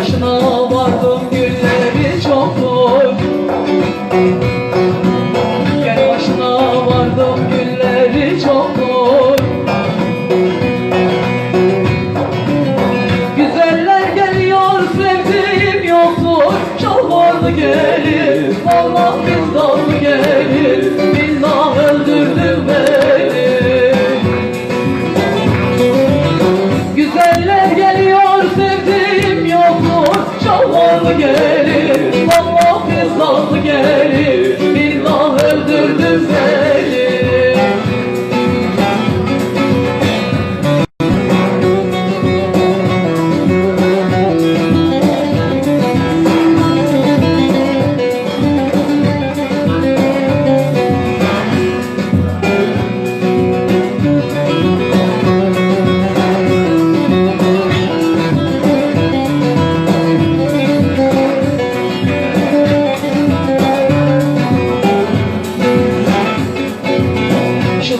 yaşına vardım günleri çok zor Gel başına vardım günleri çok zor Güzeller geliyor sevdiğim yoktur. Çalvardı gelip Allah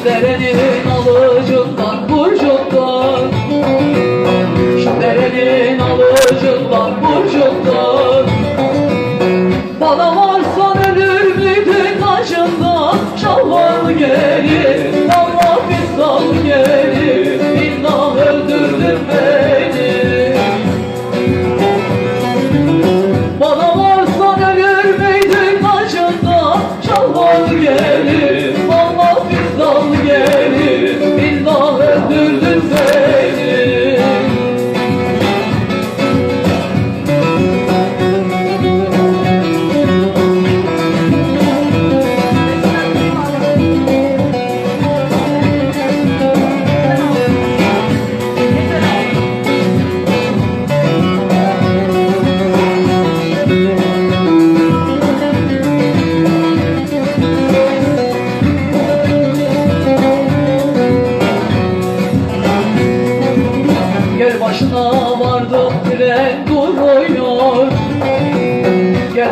that it is.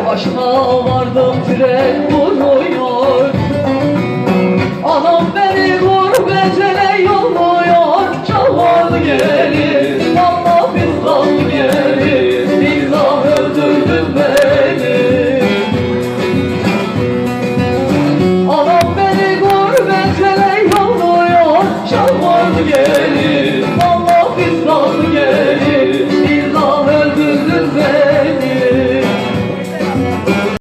Başına vardım tren duruyor